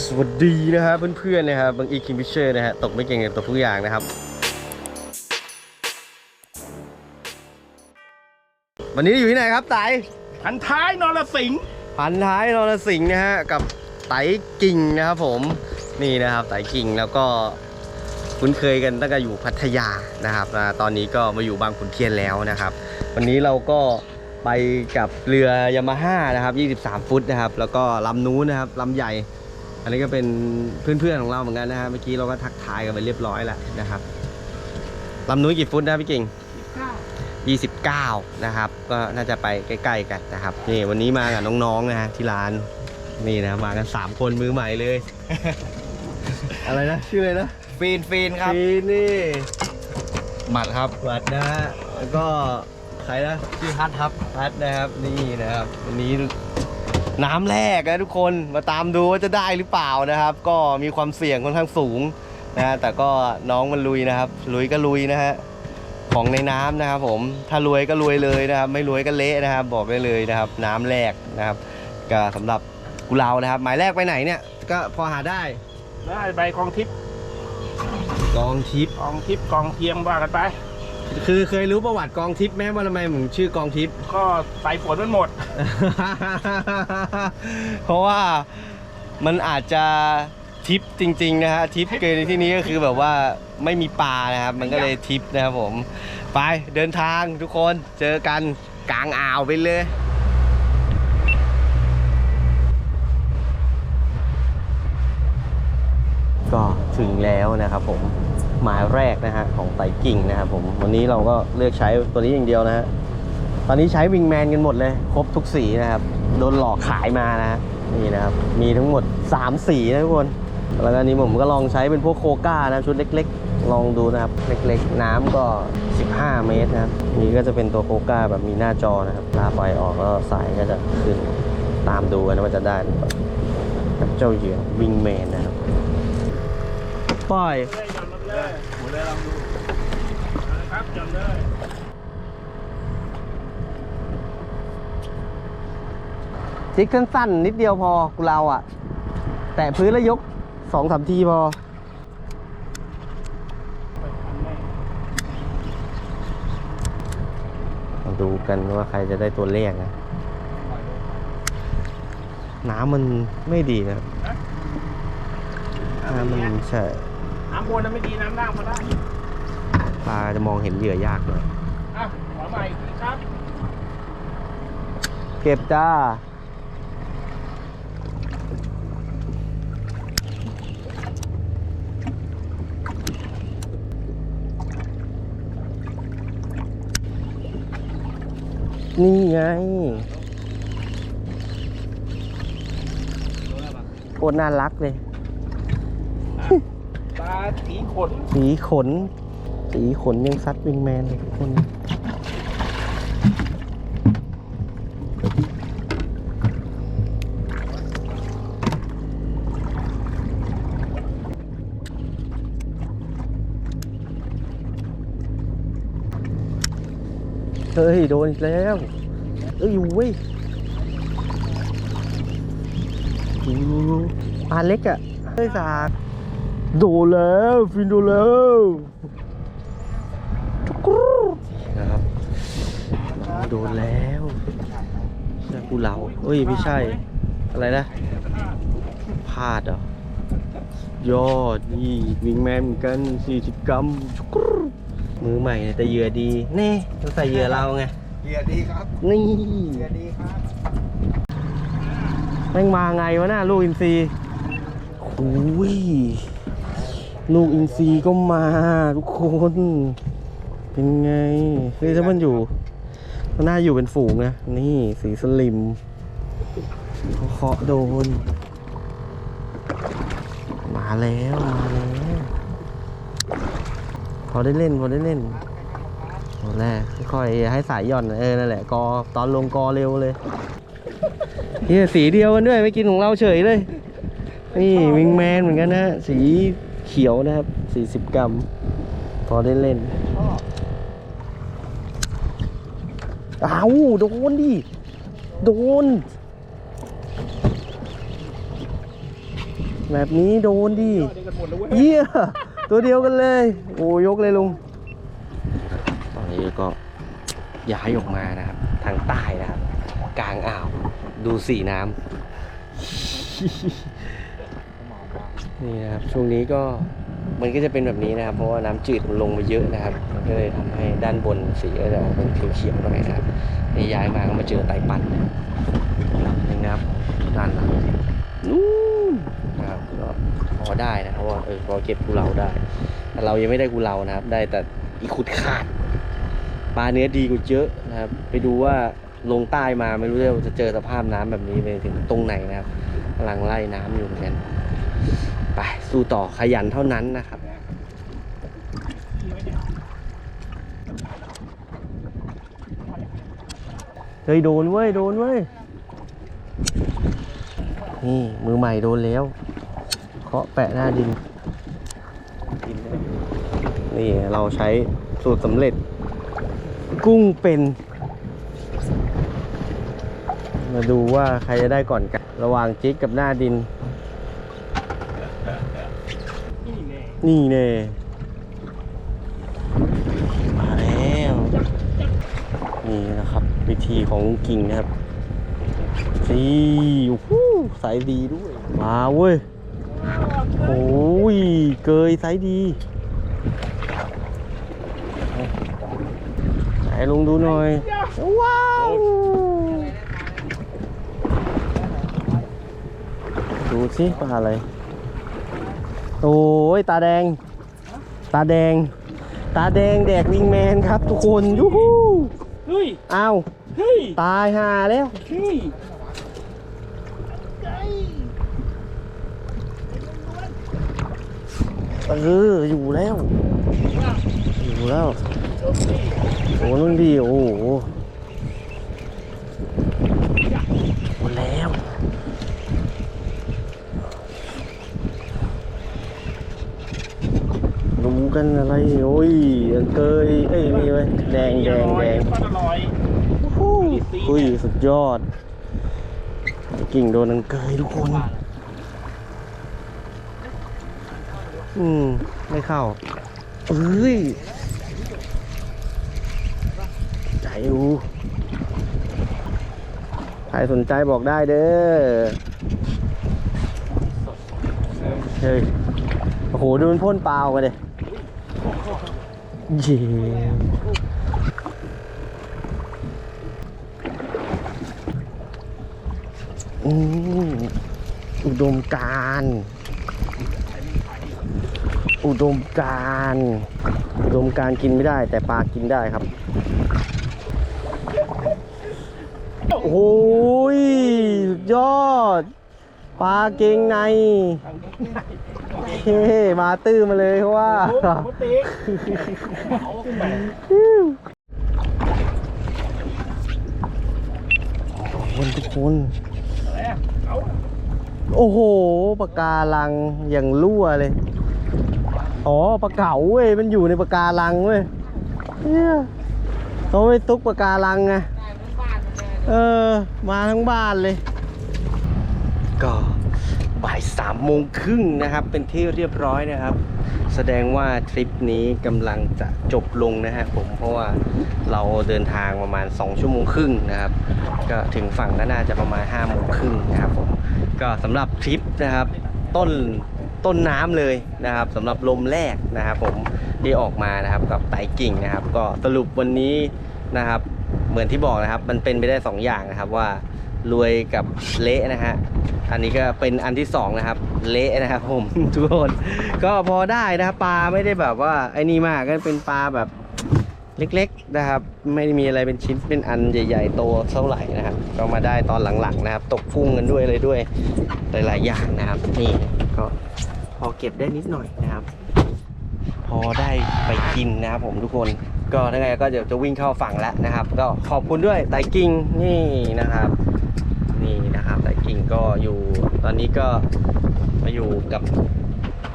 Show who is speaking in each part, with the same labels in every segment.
Speaker 1: สวัสดีนะครับเพื่อนๆนะครับบางอีคิมพิเชอร์นะฮะตกไม่เก่งกับตกทุกอย่างนะครับ วันนี้อยู่ที่ไหนครับไต
Speaker 2: พันท้ายนรสิงห์
Speaker 1: พันท้ายนรสิงห์นะฮะกับไตกิ่งนะครับผมนี่นะครับไตกิ่งแล้วก็คุ้นเคยกันตั้งแต่อยู่พัทยานะครับอ่าตอนนี้ก็มาอยู่บางขุนเทียนแล้วนะครับ วันนี้เราก็ไปกับเรือยามาฮ่านะครับ 23 ฟุตนะครับ แล้วก็ลำนู้นนะครับลำใหญ่ อันนี้ก็เป็นเพื่อนๆของเราเหมือนกันนะฮะเมื่อกี้เราก็ทักทายกันไปเรียบร้อยแล้วนะครับลำนู้นกี่ฟุตนะพี่กิ่ง29 นะครับ ก็น่าจะไปใกล้ๆกันนะครับนี่วันนี้มากับน้องๆนะฮะที่ร้านนี่นะมากัน 3 คนมือใหม่เลย อะไรนะชื่ออะไรนะ
Speaker 2: ฟีนฟีนครับ
Speaker 1: ฟีนี่
Speaker 2: หมัดครับ
Speaker 1: วัดนะฮะแล้วก็ใครนะ
Speaker 2: ชื่อฮัทครับ
Speaker 1: พัดนะครับนี่นะครับวันนี้ น้ำแรกนะทุกคนมาตามดูว่าจะได้หรือเปล่านะครับ ก็มีความเสี่ยงค่อนข้างสูงนะฮะแต่ก็น้องมันลุยนะครับ ลุยก็ลุยนะฮะของในน้ำนะครับ ผมถ้ารวยก็รวยเลยนะครับ ไม่รวยก็เละนะครับ บอกได้เลยนะครับ น้ำแรกนะครับ ก็สำหรับกุเลานะครับ หมายแรกไปไหนเนี่ย ก็พอหาได้
Speaker 2: ได้ใบกองทิพย์
Speaker 1: กองทิพย์
Speaker 2: กองทิพย์กองเทียมว่ากันไป
Speaker 1: คือเคยรู้ประวัติกองทิพย์ไหมว่าทำไมถึงชื่อกองทิพย์
Speaker 2: ก็ใส่ฝนมันหมด
Speaker 1: เพราะว่ามันอาจจะทิปจริงๆนะฮะทิปเกินในที่นี้ก็คือแบบว่าไม่มีปลานะครับ มันก็เลยทิปนะครับผม ไปเดินทางทุกคนเจอกันกลางอ่าวไปเลยก็ถึงแล้วนะครับผม หมายแรกนะฮะของไตกิ่งนะครับผมวันนี้เราก็เลือกใช้ตัวนี้อย่างเดียวนะฮะตอนนี้ใช้วิงแมนกันหมดเลยครบทุกสีนะครับโดนหลอกขายมานะฮะนี่นะครับมีทั้งหมด 3 สีนะทุกคนแล้วก็อันนี้ผมก็ลองใช้เป็นพวกโคก้านะชุดเล็ก ๆ ลองดูนะครับเล็กๆ น้ำก็ 15 เมตรนะครับนี่ก็จะเป็นตัวโคก้าแบบมีหน้าจอนะครับลาปล่อยออกแล้วสายก็จะขึ้นตามดูกันว่าจะได้หรือเปล่าเจ้าเหยื่อวิงแมนนะครับปล่อย
Speaker 2: เลยหย่อนลองดูนะครับหย่อนเลย
Speaker 1: จิกสั้นๆนิดเดียวพอกูเราอะ แตะพื้นแล้วยกสองสามทีพอมาดูกันว่าใครจะได้ตัวเลขนะ น้ำมันไม่ดีนะน้ำมันใช่
Speaker 2: น้ำบนนั้นไม่ดีน้ำล่างพอได้
Speaker 1: ปลาจะมองเห็นเหยื่อยากหน่อย
Speaker 2: อะขอใหม่อีกทีครับ
Speaker 1: เก็บจ้า นี่ไงโคตรน่ารักเลย
Speaker 2: สีขน
Speaker 1: สีขน สีขนยังซัดวิงแมนเลยทุกคน เฮ้ย โดนอีกแล้ว เอ้ยอยู่เว้ยปลาเล็กอะเฮ้ยสาก โดนแล้วฟินโดนแล้วจุกรูนะครับโดนแล้วใช่กูเหลาเอ้ยไม่ใช่ อะไรนะพลาดเหรอยอดนี่วิงแมนเหมือนกัน40กรัมจุกรูมือใหม่เนี่ยแต่เหยื่อดีนี่ต้องใส่เหยื่อเราไง
Speaker 2: เหยื่อดีครับ
Speaker 1: นี่
Speaker 2: เหยื่อดีครับ
Speaker 1: แม่งมาไงวะน่ะลูกอินทรีหูย ลูกอินทรีก็มาทุกคน เป็นไงเฮ้ยถ้ามันอยู่มันน่าอยู่เป็นฝูงนะนี่สีสลิมเขาเคาะโดน มาแล้วมาแล้วพอได้เล่นพอได้เล่นตอนแรกค่อยๆให้สายหย่อนเออนั่นแหละกอตอนลงกอเร็วเลยเนี่ยสีเดียวกันด้วยไม่กินของเราเฉยเลย นี่วิงแมนเหมือนกันนะสี ขียวนะครับ 40 กรัม พอได้เล่นอ้าวโดนดิ โดน แบบนี้โดน
Speaker 2: ดิเดียวกันหมดเลยเว้ย
Speaker 1: เยี่ยตัวเดียวกันเลย โอ้ยกเลยลุง ตอนนี้ก็ย้ายออกมานะครับ ทางใต้นะครับ กลางอ่าว ดูสีน้ำ นี่นะครับช่วงนี้ก็มันก็จะเป็นแบบนี้นะครับ เพราะว่าน้ำจืดมันลงมาเยอะนะครับ มันก็เลยทำให้ด้านบนสีก็จะออกเป็นเขียวๆหน่อยนะครับนี่ย้ายมาก็มาเจอไตปั่นนะครับนี่นะครับด้านหลังนู่นนะครับก็พอได้นะครับว่าเออพอเก็บกุเลาได้ แต่เรายังไม่ได้กุเลานะครับ ได้แต่อีขุดขาดปลาเนื้อดีกว่าเยอะนะครับ ไปดูว่าลงใต้มาไม่รู้จะเจอสภาพน้ำแบบนี้ไปถึงตรงไหนนะครับกำลังไล่น้ำอยู่เหมือนกัน ไปสู้ต่อขยันเท่านั้นนะครับเฮ้ยโดนเว้ยโดนเว้ยนี่มือใหม่โดนแล้วเคาะแปะหน้าดิน นี่เราใช้สูตรสำเร็จ กุ้งเป็น มาดูว่าใครจะได้ก่อนกัน ระหว่างจิ๊กกับหน้าดิน นี่เน่มาแล้ว นี่นะครับ วิธีของลุงกิ่งนะครับสีโอ้โหสายดีด้วย มาเว้ยโอ้ยเกยไซส์ดีไหนลุงดูหน่อย ว้าวดูสิปลาอะไร โอ้ยตาแดง ตาแดง ตาแดงแดกวิงแมนครับ ทุกคนยูฮู
Speaker 2: เฮ้ย
Speaker 1: อ้าว
Speaker 2: เฮ้ย
Speaker 1: ตายห่าแล้ว
Speaker 2: เฮ้ย
Speaker 1: เอออยู่แล้ว อยู่แล้วโอ้นุ่นดีโอ้โหหมดแล้ว ดู กันอะไร โอ้ยเกยเอ้ยนี่เว้ยแดงแดงแดง
Speaker 2: ปลาอร่อย
Speaker 1: อุ้ยสุดยอด กิ่งโดนนังเกยทุกคน อืม ไม่เข้าเอ้ยใจอูใครสนใจบอกได้เด้อ เฮ้ย โอ้โห ดูมันพ่นเปล่ากันเลย เยี่ยมอืมอุดมการอุดมการอุดมการกินไม่ได้ แต่ปลากินได้ครับ โอ้ย สุดยอด ปลาเก่งใน เฮ้มาตื้อมาเลยเพราะว่า
Speaker 2: คน
Speaker 1: ทุกคนโอ้โหปากกาลังอย่างรั่วเลย อ๋อปลาเก๋าเว้ยมันอยู่ในปากกาลังเว้ยเนี่ยเขาไปตุกปากกาลังไงเออ มาทั้งบ้านเลยก็ บ่ายสามโมงครึ่งนะครับ เป็นที่เรียบร้อยนะครับ แสดงว่าทริปนี้กำลังจะจบลงนะฮะผมเพราะว่าเราเดินทางประมาณ 2 ชั่วโมงครึ่งนะครับ ก็ถึงฝั่งก็น่าจะประมาณ5โมงครึ่งนะครับผมก็สำหรับทริปนะครับ ต้นต้นน้ำเลยนะครับสำหรับลมแรกนะครับ ผมที่ออกมานะครับกับไตกิ่งนะครับ ก็สรุปวันนี้นะครับ เหมือนที่บอกนะครับ มันเป็นไปได้สองอย่างนะครับว่า รวยกับเละนะฮะอันนี้ก็เป็นอันที่สองนะครับ เละนะครับผมทุกคนก็พอได้นะครับปลาไม่ได้แบบว่าไอ้นี่มากก็เป็นปลาแบบเล็กๆนะครับ ไม่ได้มีอะไรเป็นชิ้นเป็นอันใหญ่ๆโตเท่าไหร่นะครับ ก็มาได้ตอนหลังๆนะครับ ตกกุ้งกันด้วยเลยด้วยหลายๆอย่างนะครับ นี่ก็พอเก็บได้นิดหน่อยนะครับ พอได้ไปกินนะครับผมทุกคนก็ถ้าไงก็เดี๋ยวจะวิ่งเข้าฝั่งแล้วนะครับ ก็ขอบคุณด้วยไตกิงนี่นะครับ นี่นะครับไตรกิ่งก็อยู่ตอนนี้ก็มาอยู่กับ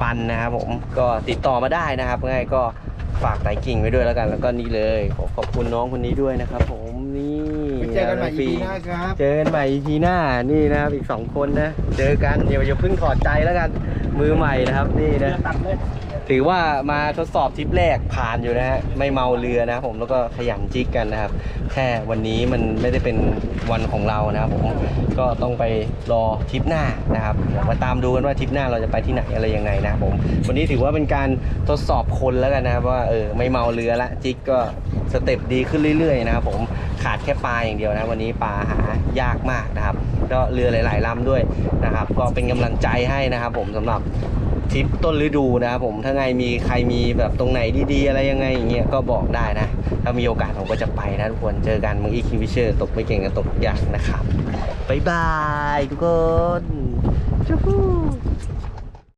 Speaker 1: ปันนะครับผมก็ติดต่อมาได้นะครับไงก็ฝากไตรกิ่งไว้ด้วยแล้วกันแล้วก็นี่เลยขอขอบคุณน้องคนนี้ด้วยนะครับ ผมนี่
Speaker 2: เจอกันใหม่ EP หน้าครับ
Speaker 1: เจอกันใหม่ EP หน้านี่นะครับอีกสองคนนะเจอกันเดี๋ยวอย่าเพิ่งถอดใจแล้วกันมือใหม่นะครับนี่นะ
Speaker 2: ตัดเลย
Speaker 1: ถือว่ามาทดสอบทริปแรกผ่านอยู่นะฮะไม่เมาเรือนะครับผมแล้วก็ขยันจิกกันนะครับ แค่วันนี้มันไม่ได้เป็นวันของเรานะครับผมก็ต้องไปรอทริปหน้านะครับมาตามดูกันว่าทริปหน้าเราจะไปที่ไหนอะไรยังไงนะครับผมวันนี้ถือว่าเป็นการทดสอบคนแล้วกันนะครับว่าเออไม่เมาเรือละจิกก็สเต็ปดีขึ้นเรื่อยๆนะครับผมขาดแค่ปลาอย่างเดียวนะวันนี้ปลาหายากมากนะครับก็เรือหลายๆลำด้วยนะครับ ก็เป็นกำลังใจให้นะครับ ผมสำหรับ ทริปต้นฤดูนะครับผมถ้าไงมีใครมีแบบตรงไหนดีๆ อะไรยังไงอย่างเงี้ยก็บอกได้นะ ถ้ามีโอกาสผมก็จะไปนะทุกคนเจอกันมึงอีคิววิเชอร์ตกไม่เก่งก็ตกยากนะครับบ๊ายบายทุกคนจูฮู